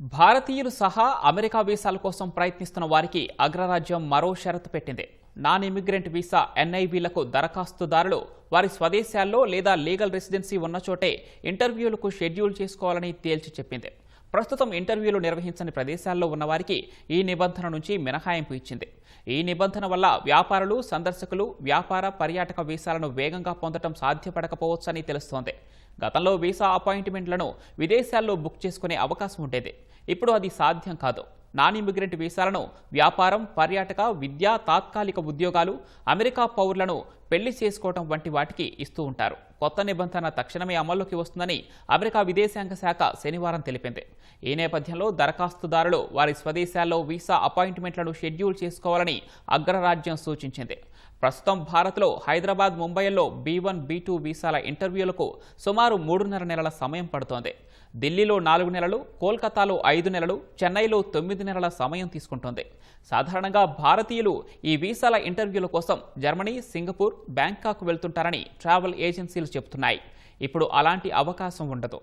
భారతీయులు సహా అమెరికా వీసాల కోసం ప్రయత్నిస్తున్న వారికి అగ్రరాజ్యం మరో షరతు పెట్టింది. నాన్ ఇమిగ్రెంట్ వీసా ఎన్ఐబీలకు దరఖాస్తుదారులు వారి స్వదేశాల్లో లేదా లీగల్ రెసిడెన్సీ ఉన్న చోటే ఇంటర్వ్యూలకు షెడ్యూల్ చేసుకోవాలని తేల్చి చెప్పింది. ప్రస్తుతం ఇంటర్వ్యూలు నిర్వహించని ప్రదేశాల్లో ఉన్నవారికి ఈ నిబంధన నుంచి మినహాయింపు ఇచ్చింది. ఈ నిబంధన వల్ల వ్యాపారులు సందర్శకులు వ్యాపార పర్యాటక వీసాలను వేగంగా పొందడం సాధ్యపడకపోవచ్చని తెలుస్తోంది. గతంలో వీసా అపాయింట్మెంట్లను విదేశాల్లో బుక్ చేసుకునే అవకాశం ఉండేది. ఇప్పుడు అది సాధ్యం కాదు. నాన్ ఇమిగ్రెంట్ వీసాలను వ్యాపారం పర్యాటక విద్యా తాత్కాలిక ఉద్యోగాలు అమెరికా పౌరులను పెళ్ళి చేసుకోవడం వంటి వాటికి ఇస్తూ ఉంటారు. కొత్త నిబంధన తక్షణమే అమల్లోకి వస్తుందని అమెరికా విదేశాంగ శాఖ శనివారం తెలిపింది. ఈ నేపథ్యంలో దరఖాస్తుదారులు వారి స్వదేశాల్లో వీసా అపాయింట్మెంట్లను షెడ్యూల్ చేసుకోవాలని అగ్రరాజ్యం సూచించింది. ప్రస్తుతం భారత్లో హైదరాబాద్ ముంబైల్లో బీ వన్ బీ టూ వీసాల ఇంటర్వ్యూలకు సుమారు మూడున్నర నెలల సమయం పడుతోంది. ఢిల్లీలో నాలుగు నెలలు కోల్కతాలో ఐదు నెలలు చెన్నైలో తొమ్మిది నెలల సమయం తీసుకుంటోంది. సాధారణంగా భారతీయులు ఈ వీసాల ఇంటర్వ్యూల కోసం జర్మనీ సింగపూర్ బ్యాంకాక్ వెళ్తుంటారని ట్రావెల్ ఏజెన్సీలు చెబుతున్నాయి. ఇప్పుడు అలాంటి అవకాశం ఉండదు.